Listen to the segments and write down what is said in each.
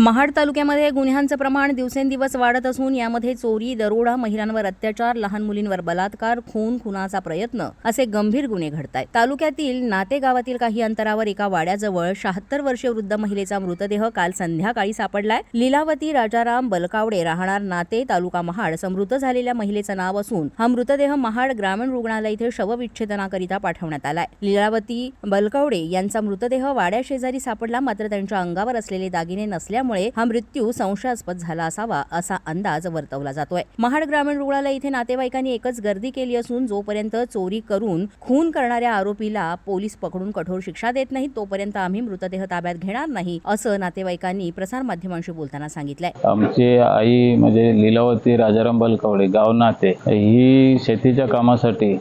महाड तालुक्यामध्ये गुन्ह्यांचं प्रमाण दिवसेंदिवस वाढत असून यामध्ये चोरी दरोडा महिलांवर अत्याचार लहान मुलींवर बलात्कार खून खुनाचा प्रयत्न असे गंभीर गुन्हे घडत आहेत तालुक्यातील नाते गावातील काही अंतरावर एका वाड्याजवळ शहात्तर वर्षीय वृद्ध महिलेचा मृतदेह काल संध्याकाळी सापडलाय. लीलावती राजाराम बलकावडे राहणार नाते तालुका महाड. समृद्ध झालेल्या महिलेचं नाव असून हा मृतदेह महाड ग्रामीण रुग्णालय इथे शवविच्छेदनाकरिता पाठवण्यात आलाय. लीलावती बलकावडे यांचा मृतदेह वाड्या शेजारी सापडला मात्र त्यांच्या अंगावर असलेले दागिने नसल्यामुळे हा मृत्यू संशयास्पद झाला असावा असा अंदाज वर्तवला जातोय. महाड ग्रामीण रुग्णालय इथे नातेवाईकांनी एकच गर्दी केली असून जोपर्यंत चोरी करून खून करणाऱ्या आरोपीला पोलीस पकडून कठोर शिक्षा देत नाहीत तोपर्यंत आम्ही मृतदेह ताब्यात घेणार नाही असं नातेवाईकांनी प्रसारमाध्यमांशी बोलताना सांगितलंय. आमची आई म्हणजे लीलावती राजाराम बलकवडे गाव नाते ही शेतीच्या कामासाठी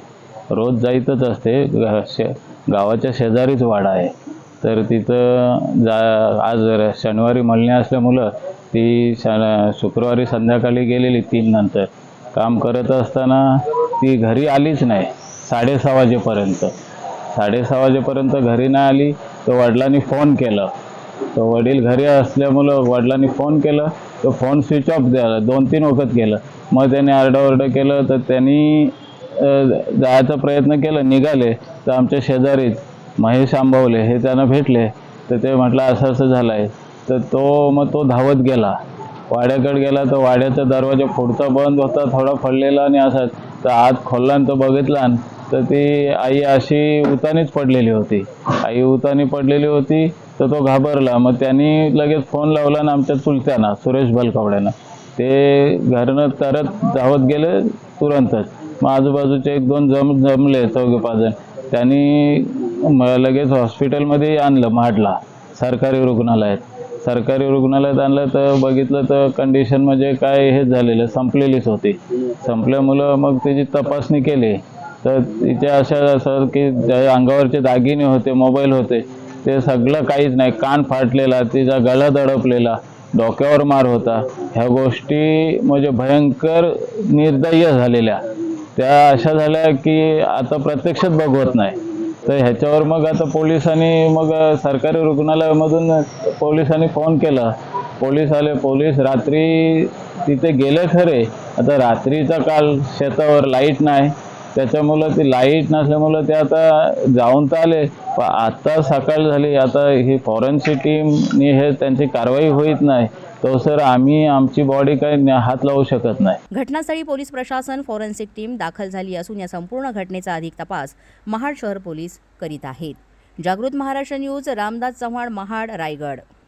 रोज जाईतच असते. गावाच्या शेजारीच वाडा आहे. तर तिथं जा आज र- शनिवारी मळणी असल्यामुळं ती श शुक्रवारी संध्याकाळी गेलेली तीन नंतर. काम करत असताना ती घरी आलीच नाही साडेसहा वाजेपर्यंत. साडेसहा वाजेपर्यंत घरी नाही आली तर वडिलांनी फोन केलं. तर वडील घरी असल्यामुळं वडिलांनी फोन केलं तर फोन स्विच ऑफ झाला दोन तीन वखत केलं. मग त्याने आरडाओरडं केलं तर त्यांनी जायचा प्रयत्न केला निघाले. तर आमच्या शेजारीच महेश आंबवले हे त्यांना भेटले तर ते म्हटलं असं असं झालं आहे तर तो मग तो धावत गेला. वाड्याकडे गेला तर वाड्याचा दरवाजा पुढचा बंद होता थोडा फडलेला आणि असाच तर आत खोलला आणि तो बघितला तर ती आई अशी उतानीच पडलेली होती. आई उतानी पडलेली होती तर तो घाबरला. मग त्यांनी लगेच फोन लावला ना आमच्या चुलत्यानं सुरेश बलकवड्यानं ते घरनं तरत धावत गेले तुरंतच. मग आजूबाजूचे एक दोन जम जमले चौघे पाच जण. त्यांनी म लगेच हॉस्पिटलमध्ये आणलं महाडला सरकारी रुग्णालयात. सरकारी रुग्णालयात आणलं तर बघितलं तर कंडिशन म्हणजे काय हेच झालेलं संपलेलीच होती. संपल्यामुळं मग त्याची तपासणी केली. तर तिचे अशा असं की ज्या अंगावरचे दागिने होते मोबाईल होते ते सगळं काहीच नाही. कान फाटलेला तिचा गळा दडपलेला डोक्यावर मार होता. ह्या गोष्टी म्हणजे भयंकर निर्दय्य झालेल्या. त्या अशा झाल्या की आता प्रत्यक्षात बघवत नाही. तर ह्याच्यावर मग आता पोलिसांनी मग सरकारी रुग्णालयामधून पोलिसांनी फोन केला. पोलीस आले पोलीस रात्री तिथे गेले खरे. आता रात्रीचा काल शेतावर लाइट नाही. त्याच्यामुळं ती लाइट नसल्यामुळं ते आता जाऊन तर आले पण आत्ता सकाळ झाली आता ही फॉरेन्सिक टीमनी हे त्यांची कारवाई होईत नाही. तो सर आम्ही आमची बॉडी काही हात लावू शकत नाही. घटनास्थळी पोलीस प्रशासन फॉरेन्सिक टीम दाखल झाली असून या संपूर्ण घटनेचा अधिक तपास महाड शहर पोलीस करीत आहेत. जागृत महाराष्ट्र न्यूज रामदास चव्हाण महाड रायगड.